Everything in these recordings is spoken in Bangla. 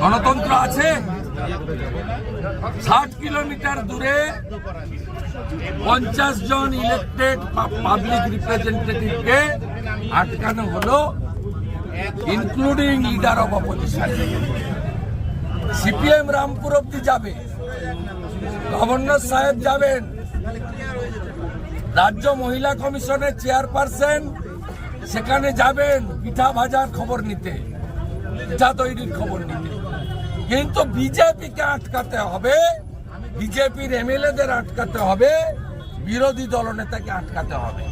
গণতন্ত্র আছে। ষাট কিলোমিটার দূরে পঞ্চাশ জন ইলেক্টেড পাবলিক রিপ্রেজেন্টেটিভকে আটকানো হলো including leader of opposition CPM Rampur অব্দি যাবে। গভর্নর সাহেব যাবেন। রাজ্য মহিলা কমিশনের চেয়ারপারসন সেখানে যাবেন, পিঠা ভাজার খবর নিতে। তৈরির খবর নিতে। কিন্তু বিজেপিকে আটকাতে হবে, বিজেপির এমএলএদের আটকাতে হবে, বিরোধী দলনেতাকে আটকাতে হবে।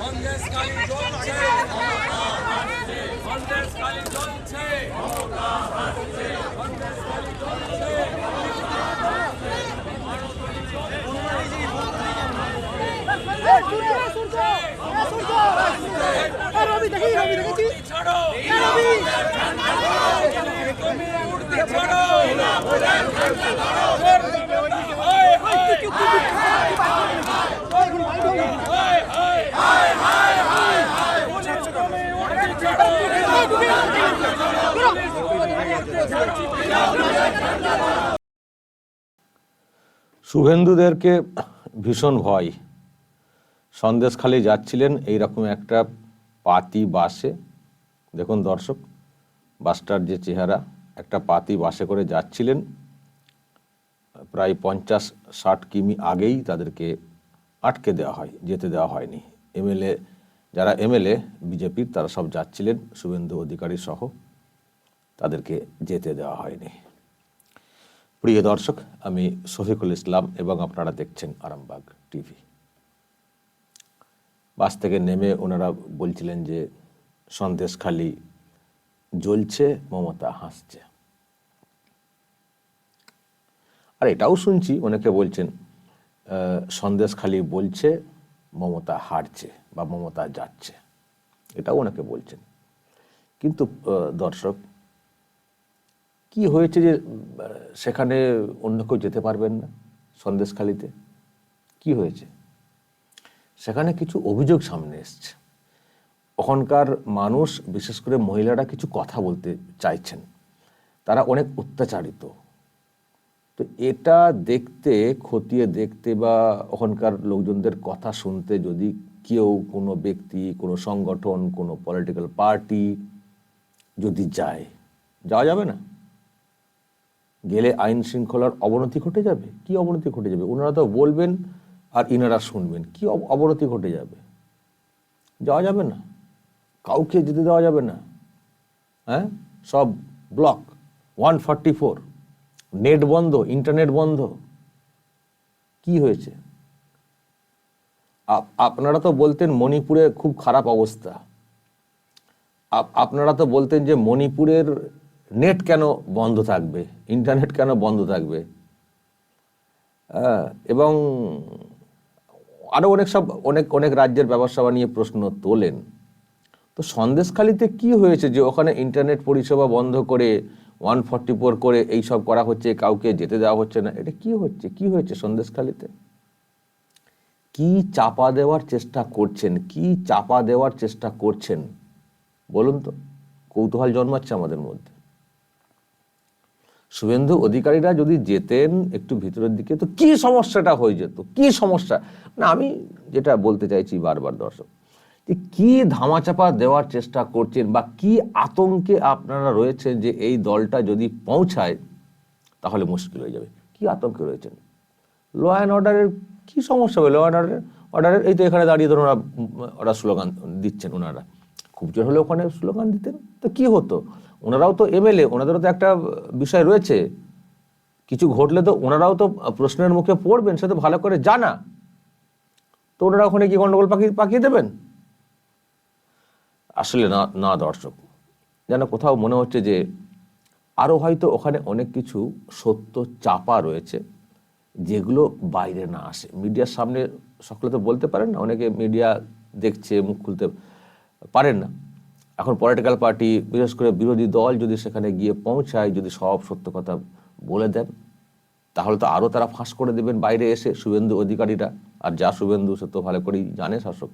কংগ্রেস কালী কংগ্রেস কালী রবি দেখি রবি দেখেছি ছাড়ো রবি তুমি মূর্তি ছাড়ো হায় হায় হায় হায় শুভেন্দুদেরকে ভীষণ ভয়। সন্দেশখালি যাচ্ছিলেন এইরকম একটা পাতি বাসে। দেখুন দর্শক বাসটার যে চেহারা। একটা পাতি বাসে করে যাচ্ছিলেন। প্রায় পঞ্চাশ ষাট কিমি আগেই তাদেরকে আটকে দেওয়া হয়, যেতে দেওয়া হয়নি। এমএলএ যারা এমএলএ, বিজেপির, তারা সব যাচ্ছিলেন, শুভেন্দু অধিকারী সহ। তাদেরকে যেতে দেওয়া হয়নি। প্রিয় দর্শক, আমি শফিকুল ইসলাম এবং আপনারা দেখছেন আরামবাগ টিভি। বাস থেকে নেমে ওনারা বলছিলেন যে, সন্দেশখালি জ্বলছে মমতা হাসছে। আর এটাও শুনছি অনেকে বলছেন আহ, সন্দেশখালি বলছে মমতা হারছে বা মমতা যাচ্ছে। এটাও অনেকে বলছেন। কিন্তু দর্শক কি হয়েছে যে সেখানে অন্য কেউ যেতে পারবেন না সন্দেশখালিতে কি হয়েছে? সেখানে কিছু অভিযোগ সামনে এসছে। ওখানকার মানুষ, বিশেষ করে মহিলারা কিছু কথা বলতে চাইছেন। তারা অনেক অত্যাচারিত তো এটা দেখতে, খতিয়ে দেখতে বা ওখানকার লোকজনদের কথা শুনতে যদি কেউ কোনো ব্যক্তি, কোনো সংগঠন, কোনো পলিটিক্যাল পার্টি যদি যায়, যাওয়া যাবে না? গেলে আইন শৃঙ্খলার অবনতি ঘটে যাবে? কি অবনতি ঘটে যাবে? ওনারা তো বলবেন আর ইনারা শুনবেন। কি অবনতি ঘটে যাবে? যাওয়া যাবে না? কাউকে যেতে দেওয়া যাবে না। হ্যাঁ? সব block. One forty four. Net বন্ধ ইন্টারনেট বন্ধ। কি হয়েছে? আপ- আপনারা তো বলতেন মণিপুরে খুব খারাপ অবস্থা। আপ- আপনারা তো বলতেন যে মণিপুরের নেট কেন বন্ধ থাকবে? ইন্টারনেট কেন বন্ধ থাকবে? হ্যাঁ, এবং আরও অনেক সব অনেক অনেক রাজ্যের ব্যবসা নিয়ে প্রশ্ন তোলেন। তো সন্দেশখালিতে কি হয়েছে যে ওখানে ইন্টারনেট পরিষেবা বন্ধ করে ওয়ান ফর্টি ফোর করে এই সব করা হচ্ছে, কাউকে যেতে দেওয়া হচ্ছে না? এটা কি হচ্ছে? কি হয়েছে সন্দেশখালিতে? কি চাপা দেওয়ার চেষ্টা করছেন? কি চাপা দেওয়ার চেষ্টা করছেন? বলুন তো, কৌতূহল জন্মাচ্ছে আমাদের মধ্যে। শুভেন্দু অধিকারীরা যদি যেতেন একটু ভিতরের দিকে, তো কি সমস্যাটা হয়ে যেত? কি সমস্যা? না, আমি যেটা বলতে চাইছি বারবার দর্শক যে কি ধামাচাপা দেওয়ার চেষ্টা করছেন বা কি আতঙ্কে আপনারা রয়েছেন যে এই দলটা যদি পৌঁছায়, তাহলে মুশকিল হয়ে যাবে। কি আতঙ্কে রয়েছেন? ল অ্যান্ড অর্ডারের কি সমস্যা হবে? ল অ্যান্ড অর্ডারের অর্ডারের এই তো এখানে দাঁড়িয়ে ধরুন ওরা ওরা স্লোগান দিচ্ছেন ওনারা খুব জোর হলে ওখানে স্লোগান দিতেন? তো কি হতো? ওনারাও তো এমএলএ ওনাদেরও তো একটা বিষয় রয়েছে। কিছু ঘটলে তো ওনারাও তো প্রশ্নের মুখে পড়বেন, সে তো ভালো করে জানা। তো ওনারা ওখানে কি গন্ডগোল পাকিয়ে পাকিয়ে দেবেন? আসলে না না দর্শক যেন কোথাও মনে হচ্ছে যে আরও হয়তো ওখানে অনেক কিছু সত্য চাপা রয়েছে, যেগুলো বাইরে না আসে। মিডিয়ার সামনে সকলে তো বলতে পারেন না, অনেকে মিডিয়া দেখছে, মুখ খুলতে পারেন না। এখন পলিটিক্যাল পার্টি, বিশেষ করে বিরোধী দল যদি সেখানে গিয়ে পৌঁছায়, যদি সব সত্য কথা বলে দেন, তাহলে তো আরও তারা ফাঁস করে দেবেন বাইরে এসে। শুভেন্দু অধিকারীরা, আর যা শুভেন্দু সে তো ভালো করেই জানে, শাসক।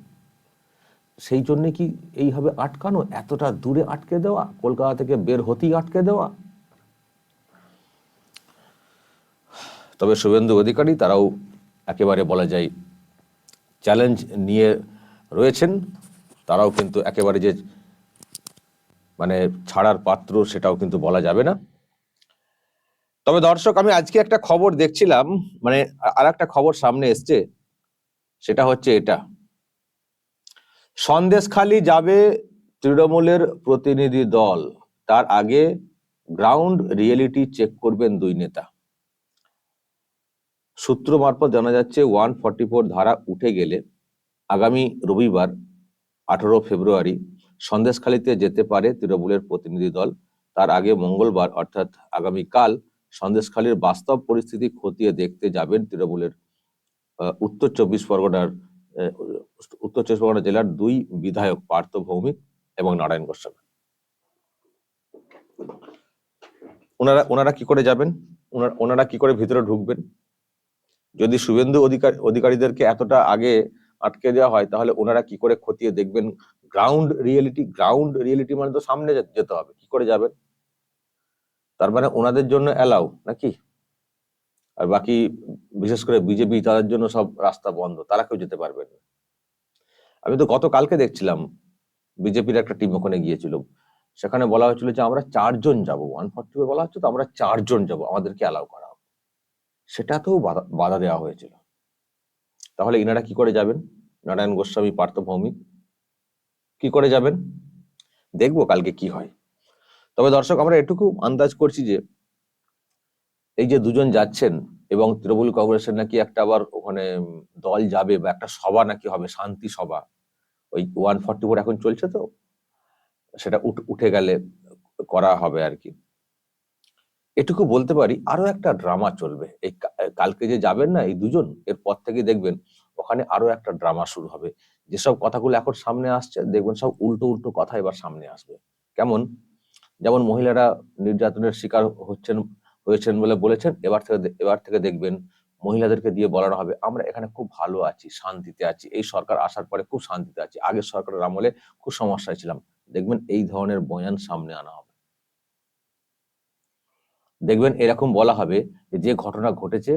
সেই জন্যে কি এইভাবে আটকানো? এতটা দূরে আটকে দেওয়া? কলকাতা থেকে বের হতেই আটকে দেওয়া? তবে শুভেন্দু অধিকারী তারাও একেবারে বলা যায় চ্যালেঞ্জ নিয়ে রয়েছেন। তারাও কিন্তু একেবারে যে মানে ছাড়ার পাত্র সেটাও কিন্তু বলা যাবে না। তবে দর্শক, আমি আজকে একটা খবর দেখছিলাম মানে আর একটা খবর সামনে এসছে, সেটা হচ্ছে এটা। সন্দেশখালি যাবে তৃণমূলের প্রতিনিধি দল। তার আগে গ্রাউন্ড রিয়েলিটি চেক করবেন দুই নেতা। সূত্র মারফত জানা যাচ্ছে, ওয়ান ফর্টি ফোর ধারা উঠে গেলে আগামী রবিবার, আঠারো ফেব্রুয়ারি, সন্দেশখালিতে যেতে পারে তৃণমূলের প্রতিনিধি দল। তার আগে মঙ্গলবার, অর্থাৎ আগামীকাল, সন্দেশখালীর বাস্তব পরিস্থিতি খতিয়ে দেখতে যাবেন তৃণমূলের উত্তর চব্বিশ পরগনার উত্তর চব্বিশ পরগনা জেলার দুই বিধায়ক পার্থ ভৌমিক এবং নারায়ণ গোস্বামী। ওনারা ওনারা কি করে যাবেন? ওনারা কি করে ভিতরে ঢুকবেন? যদি শুভেন্দু অধিকার, অধিকারীদেরকে এতটা আগে আটকে দেওয়া হয়, তাহলে ওনারা কি করে খতিয়ে দেখবেন? গ্রাউন্ড রিয়েলিটি গ্রাউন্ড রিয়েলিটি মানে তো সামনে যেতে হবে। কি করে যাবেন? তার মানে ওনাদের জন্য অ্যালাউ নাকি? আর বাকি বিশেষ করে বিজেপি তাদের জন্য সব রাস্তা বন্ধ, তারা কেউ যেতে পারবেন না। আমি তো গতকালকে দেখছিলাম, বিজেপির একটা টিম ওখানে গিয়েছিল। সেখানে বলা হয়েছিল যে আমরা চারজন যাব ওয়ান ফর্টি বলা হচ্ছে, তো আমরা চারজন যাব, আমাদেরকে অ্যালাউ করা হবে সেটাতেও বাধা বাধা দেওয়া হয়েছিল। তাহলে ইনারা কি করে যাবেন? নারায়ণ গোস্বামী পার্থ ভৌমিক কি করে যাবেন? দেখব কালকে কি হয়। তবে দর্শক, আমরা এটুকু আন্দাজ করছি যে এই যে দুজন যাচ্ছেন এবং তৃণমূল কংগ্রেসের নাকি একটা আবার ওখানে দল যাবে বা একটা সভা নাকি হবে, শান্তি সভা। ওই ওয়ান ফর্টি ফোর এখন চলছে তো? সেটা উঠ- গেলে করা হবে আর কি। এটুকু বলতে পারি, আরও একটা ড্রামা চলবে। এই কালকে যে যাবেন না এই দুজন, এর পর থেকে দেখবেন ওখানে আরও একটা ড্রামা শুরু হবে। যেসব কথাগুলো এখন সামনে আসছে, দেখবেন সব উল্টো উল্টো কথা এবার সামনে আসবে। কেমন? যেমন মহিলারা নির্যাতনের শিকার হচ্ছেন হয়েছেন বলে বলেছেন, এবার থেকে এবার থেকে দেখবেন মহিলাদেরকে দিয়ে বলানো হবে, আমরা এখানে খুব ভালো আছি, শান্তিতে আছি। এই সরকার আসার পরে খুব শান্তিতে আছি। আগের সরকারের আমলে খুব সমস্যায় ছিলাম। দেখবেন এই ধরনের বয়ান সামনে আনা হবে। দেখবেন এরকম বলা হবে যে ঘটনা ঘটেছে,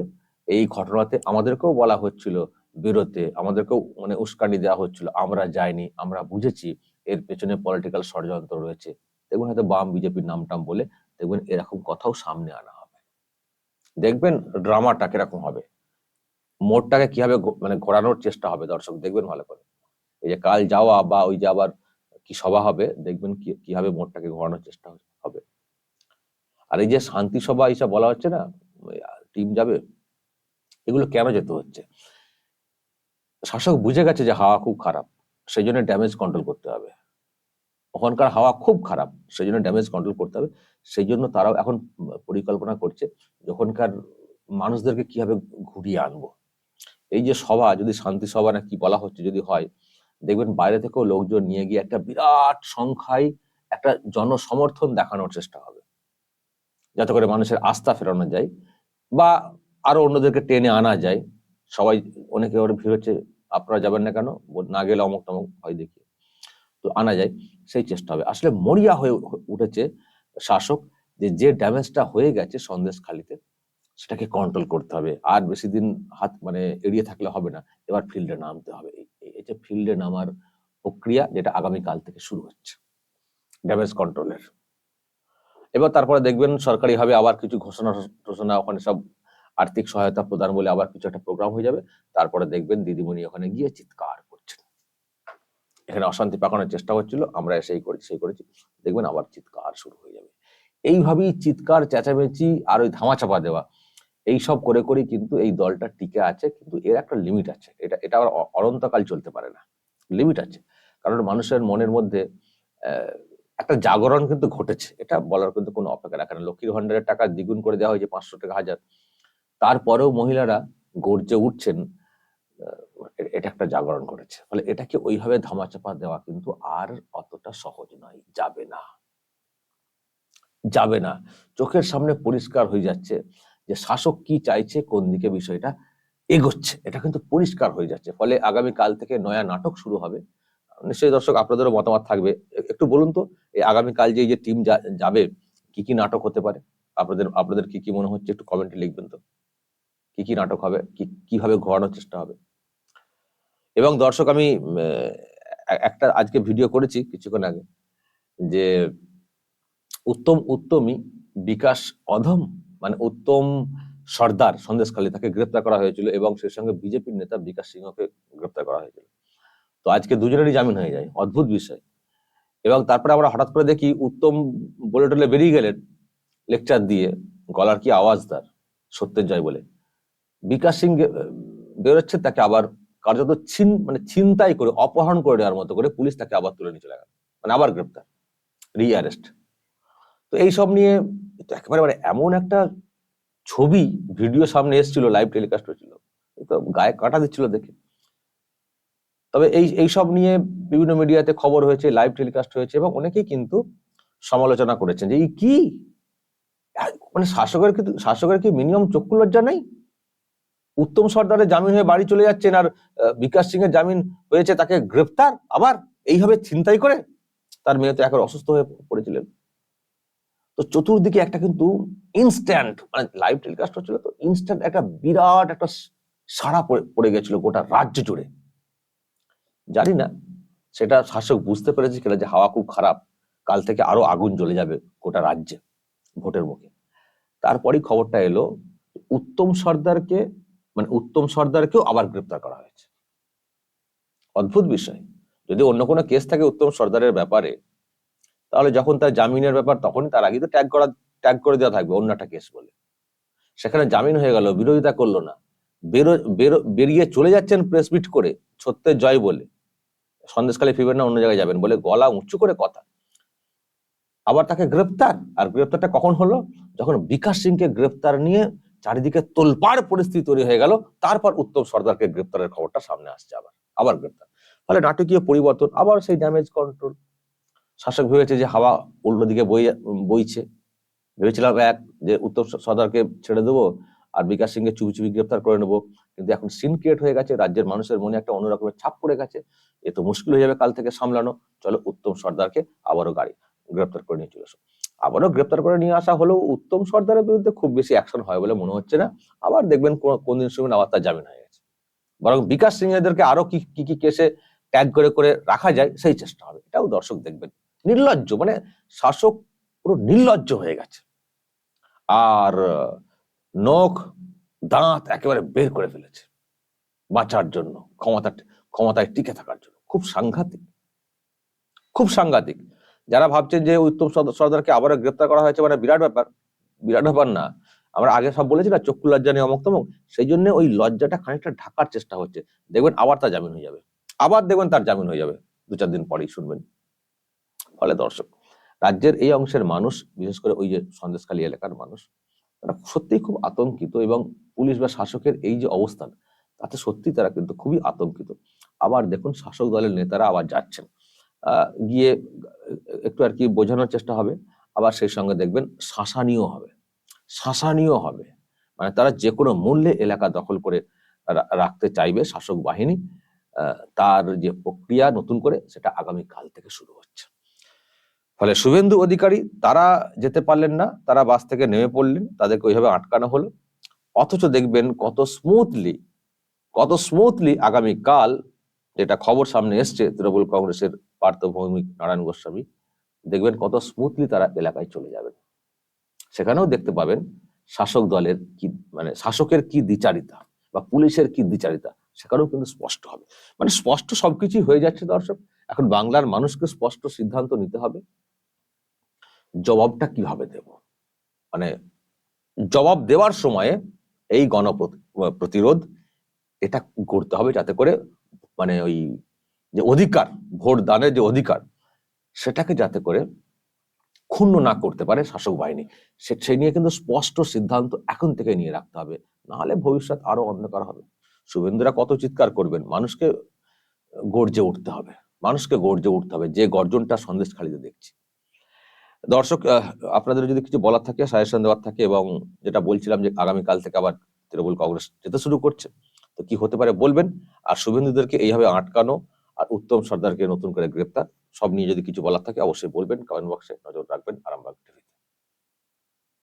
এই ঘটনাতে আমাদেরকেও বলা হচ্ছিল বেরোতে আমাদেরকেও মানে উস্কানি দেওয়া হচ্ছিল, আমরা যাইনি, আমরা বুঝেছি, এর পেছনে পলিটিক্যাল ষড়যন্ত্র রয়েছে। দেখবেন হয়তো বাম বিজেপির নাম টাম বলে দেখবেন এরকম কথাও সামনে আনা হবে। দেখবেন ড্রামাটা কীরকম হবে। মোড়টাকে কীভাবে মানে ঘোরানোর চেষ্টা হবে দর্শক, দেখবেন ভালো করে। এই যে কাল যাওয়া বা ওই যে আবার কি সভা হবে, দেখবেন কীভাবে মোড়টাকে ঘোরানোর চেষ্টা হবে। আর এই যে শান্তি সভা এইসব বলা হচ্ছে না টিম যাবে, এগুলো কেন যেতে হচ্ছে? শাসক বুঝে গেছে যে হাওয়া খুব খারাপ, সেই জন্য ড্যামেজ কন্ট্রোল করতে হবে। ওখানকার হাওয়া খুব খারাপ সেই জন্য ড্যামেজ কন্ট্রোল করতে হবে। সেই জন্য তারাও এখন পরিকল্পনা করছে যখনকার মানুষদেরকে কীভাবে ঘুরিয়ে আনব। এই যে সভা, যদি শান্তি সভা না কি বলা হচ্ছে, যদি হয়, দেখবেন বাইরে থেকেও লোকজন নিয়ে গিয়ে একটা বিরাট সংখ্যায় একটা জনসমর্থন দেখানোর চেষ্টা হবে। যাতে করে মানুষের আস্থা ফেরানো যায় বা আরও অন্যদেরকে টেনে আনা যায়। সবাই অনেকে ওর ভিড় হচ্ছে আপনারা যাবেন না কেন? না গেলে অমুক টমুক হয় দেখি তো আনা যায়। সেই চেষ্টা হবে। আসলে মরিয়া হয়ে উঠেছে শাসক যে যে ড্যামেজটা হয়ে গেছে সন্দেশ খালিতে সেটাকে কন্ট্রোল করতে হবে। আর বেশি দিন হাত মানে এড়িয়ে থাকলে হবে না। এবার ফিল্ডে নামতে হবে। এই- যে ফিল্ডে নামার প্রক্রিয়া যেটা আগামীকাল থেকে শুরু হচ্ছে ড্যামেজ কন্ট্রোলের এবার তারপরে দেখবেন সরকারিভাবে আবার কিছু ঘোষণা ঘোষণা ওখানে সব আর্থিক সহায়তা প্রদান বলে আবার কিছু একটা প্রোগ্রাম হয়ে যাবে। তারপরে দেখবেন দিদিমণি ওখানে গিয়ে চিৎকার এখানে অশান্তি পাকানোর চেষ্টা হচ্ছিল আমরা সেই করেছি সেই করেছি। দেখবেন আবার চিৎকার শুরু হয়ে যাবে। এইভাবেই চিৎকার, চেঁচামেচি আর ওই ধামাচাপা দেওয়া এই সব করে করেই কিন্তু এই দলটা টিকে আছে, কিন্তু এর একটা লিমিট আছে। এটা এটা আবার অনন্তকাল চলতে পারে না। লিমিট আছে। কারণ মানুষের মনের মধ্যে একটা জাগরণ কিন্তু ঘটেছে। এটা বলার কিন্তু কোনো অপেক্ষা রাখে না। লক্ষ্মীর ভান্ডারের টাকা দ্বিগুণ করে দেওয়া হয়েছে পাঁচশো টাকা হাজার। তারপরেও মহিলারা গর্জে উঠছেন এটা একটা জাগরণ করেছে ফলে এটাকে ওইভাবে ধামাচাপা দেওয়া কিন্তু আর অতটা সহজ নয়, যাবে না। যাবে না। চোখের সামনে পরিষ্কার হয়ে যাচ্ছে যে শাসক কি চাইছে, কোন দিকে বিষয়টা এগোচ্ছে। এটা কিন্তু পরিষ্কার হয়ে যাচ্ছে। ফলে আগামী কাল থেকে নয়া নাটক শুরু হবে। নিশ্চয়ই দর্শক, আপনাদেরও মতামত থাকবে। একটু বলুন তো, এই আগামী কাল যে যে টিম যাবে, কি কি নাটক হতে পারে? আপনাদের আপনাদের কি কি মনে হচ্ছে? একটু কমেন্টে লিখবেন তো। কি কি নাটক হবে, কি, কীভাবে ঘোরানোর চেষ্টা হবে। এবং দর্শক, আমি একটা আজকে ভিডিও করেছি কিছুক্ষণ আগে, যে উত্তম উত্তমী বিকাশ অধম মানে উত্তম সর্দার সন্দেশখালী তাকে গ্রেপ্তার করা হয়েছিল এবং সেই সঙ্গে বিজেপির নেতা বিকাশ সিংহকে গ্রেপ্তার করা হয়েছিল। তো আজকে দুজনেরই জামিন হয়ে যায়, অদ্ভুত বিষয়। এবং তারপরে আমরা হঠাৎ করে দেখি উত্তম বলে টলে বেরিয়ে গেলেন লেকচার দিয়ে, গলার কি আওয়াজ তার, সত্যের জয় বলে। বিকাশ সিং বেরোচ্ছে, তাকে আবার কার্যত ছিন মানে ছিনতাই করে, অপহরণ করে নেওয়ার মতো করে পুলিশ তাকে আবার তুলে নিয়ে চলে গেল। মানে আবার গ্রেপ্তার রি অ্যারেস্ট তো এইসব নিয়ে একেবারে মানে এমন একটা ছবি ভিডিও সামনে এসেছিল, লাইভ টেলিকাস্ট হয়েছিল। তো গায়ে কাটা দিচ্ছিল দেখে। তবে এই, এইসব নিয়ে বিভিন্ন মিডিয়াতে খবর হয়েছে, লাইভ টেলিকাস্ট হয়েছে এবং অনেকেই কিন্তু সমালোচনা করেছেন যে, এই কি? মানে শাসকের কিন্তু শাসকের কি মিনিমাম চক্ষু লজ্জা নেই? উত্তম সর্দারের জামিন হয়ে বাড়ি চলে যাচ্ছেন আর বিকাশ সিং এর জামিন হয়েছে তাকে গ্রেপ্তার? আবার এইভাবে ছিনতাই করে? তার মেয়ে তো একবার অসুস্থ হয়ে পড়েছিলেন। তো চতুর্দিকে একটা কিন্তু ইনস্ট্যান্ট মানে লাইভ টেলিকাস্ট হচ্ছিল তো ইনস্ট্যান্ট একটা বিরাট একটা স- সাড়া পড়ে- পড়ে গেছিল গোটা রাজ্য জুড়ে। জানি না, সেটা শাসক বুঝতে পেরেছে কিনা যে হাওয়া খুব খারাপ। কাল থেকে আরও আগুন জ্বলে যাবে গোটা রাজ্যে, ভোটের মুখে। তারপরেই খবরটা এলো, উত্তম সর্দারকে মানে উত্তম সর্দারকেও আবার গ্রেপ্তার করা হয়েছে। অদ্ভুত বিষয়। যদি অন্য কোনো কেস থাকে উত্তম সর্দারের ব্যাপারে, তাহলে যখন তার জামিনের ব্যাপার, তখনই তার আগে তো ট্যাগ করা ট্যাগ করে দেওয়া থাকবে অন্য একটা কেস বলে। সেখানে জামিন হয়ে গেল, বিরোধিতা করল না। বেরো, বেরো- বেরিয়ে চলে যাচ্ছেন প্রেস মিট করে, সত্যের জয় বলে। সন্দেশকালে ফিরবেন না অন্য জায়গায় যাবেন বলে গলা উঁচু করে কথা। আবার তাকে গ্রেপ্তার। আর গ্রেপ্তারটা কখন হলো? যখন বিকাশ সিংকে গ্রেপ্তার নিয়ে চারিদিকে তোলপাড় পরিস্থিতি তৈরি হয়ে গেল, তারপর উত্তম সর্দারকে গ্রেপ্তারের খবরটা সামনে আসছে আবার আবার গ্রেপ্তার। ফলে নাটকীয় পরিবর্তন, আবার সেই ড্যামেজ কন্ট্রোল শাসক ভেবেছে যে হাওয়া উল্টো দিকে বই বইছে। ভেবেছিলাম এক, যে উত্তম সর্দারকে ছেড়ে দেবো আর বিকাশ সিংকে চুপি চুপি গ্রেপ্তার করে নেব। কিন্তু এখন সিন ক্রিয়েট হয়ে গেছে, রাজ্যের মানুষের মনে একটা অন্যরকমের ছাপ পড়ে গেছে। এ তো মুশকিল হয়ে যাবে কাল থেকে সামলানো। চলো উত্তম সর্দারকে আবারও গাড়ি গ্রেপ্তার করে নিয়ে চলে এসো। আবারও গ্রেপ্তার করে নিয়ে আসা হলেও উত্তম সর্দারের বিরুদ্ধে খুব বেশি অ্যাকশন হয় বলে মনে হচ্ছে না। আবার দেখবেন কোন- দিন শুনবেন আবার তার জামিন হয়ে গেছে। বরং বিকাশ সিং এদেরকে আরও কি কি কি কেসে ট্যাগ করে করে রাখা যায় সেই চেষ্টা হবে। এটাও দর্শক দেখবেন। নির্লজ্জ মানে শাসক পুরো নির্লজ্জ হয়ে গেছে। আর, নখ, দাঁত একেবারে বের করে ফেলেছে বাঁচার জন্য, ক্ষমতা, ক্ষমতায় টিকে থাকার জন্য। খুব সাংঘাতিক। খুব সাংঘাতিক। যারা ভাবছেন যে উত্তম সর্দার- সর্দারকে আবারও গ্রেপ্তার করা হয়েছে মানে বিরাট ব্যাপার। বিরাট ব্যাপার না। আমরা আগে সব বলেছি না, চক্ষু লজ্জা নিয়ে অমক তমক। সেই জন্য ওই লজ্জাটা খানিকটা ঢাকার চেষ্টা হচ্ছে। দেখবেন আবার তার জামিন হয়ে যাবে। আবার দেখবেন তার জামিন হয়ে যাবে। দু চার দিন পরেই শুনবেন। ফলে দর্শক, রাজ্যের এই অংশের মানুষ, বিশেষ করে ওই যে সন্দেশখালী এলাকার মানুষ, তারা সত্যিই খুব আতঙ্কিত এবং পুলিশ বা শাসকের এই যে অবস্থান, তাতে সত্যি তারা কিন্তু খুবই আতঙ্কিত। আবার দেখুন শাসক দলের নেতারা আবার যাচ্ছেন। গিয়ে একটু আর কি বোঝানোর চেষ্টা হবে। আবার সেই সঙ্গে দেখবেন শাসানীয় হবে। শাসানীয় হবে। মানে তারা যে কোনো মূল্যে এলাকা দখল করে রাখতে চাইবে শাসক বাহিনী তার যে প্রক্রিয়া নতুন করে সেটা আগামী কাল থেকে শুরু হচ্ছে। ফলে শুভেন্দু অধিকারী তারা যেতে পারলেন না, তারা বাস থেকে নেমে পড়লেন, তাদেরকে ওইভাবে আটকানো হলো। অথচ দেখবেন কত স্মুথলি কত স্মুথলি আগামী কাল যেটা খবর সামনে এসছে তৃণমূল কংগ্রেসের পার্থ ভৌমিক নারায়ণ গোস্বামী, দেখবেন কত স্মুথলি তারা এলাকায় চলে যাবেন। সেখানেও দেখতে পাবেন শাসক দলের কি মানে শাসকের কি দ্বিচারিতা বা পুলিশের কি দ্বিচারিতা, সেখানেও কিন্তু স্পষ্ট হবে। মানে স্পষ্ট সবকিছুই হয়ে যাচ্ছে দর্শক। এখন বাংলার মানুষকে স্পষ্ট সিদ্ধান্ত নিতে হবে। জবাবটা কীভাবে দেব? মানে জবাব দেওয়ার সময়ে এই গণ প্রতিরোধ এটা করতে হবে যাতে করে মানে ওই যে অধিকার ভোট দানের যে অধিকার, সেটাকে যাতে করে ক্ষুণ্ণ না করতে পারে শাসক বাহিনী। সে, সেই নিয়ে কিন্তু স্পষ্ট সিদ্ধান্ত এখন থেকে নিয়ে রাখতে হবে। নাহলে ভবিষ্যৎ আরও অন্ধকার হবে। শুভেন্দুরা কত চিৎকার করবেন, মানুষকে গর্জে উঠতে হবে, মানুষকে গর্জে উঠতে হবে, যে গর্জনটা সন্দেশ খালিতে দেখছি। দর্শক আপনাদের যদি কিছু বলার থাকে সাজেশন দেওয়ার থাকে এবং যেটা বলছিলাম যে আগামীকাল থেকে আবার তৃণমূল কংগ্রেস যেতে শুরু করছে, তো কি হতে পারে বলবেন? আর শুভেন্দুদেরকে এইভাবে আটকানো আর উত্তম সর্দারকে নতুন করে গ্রেপ্তার, সব নিয়ে যদি কিছু বলার থাকে অবশ্যই বলবেন কমেন্ট বক্সে নজর রাখবেন, আরামবাগ টিভি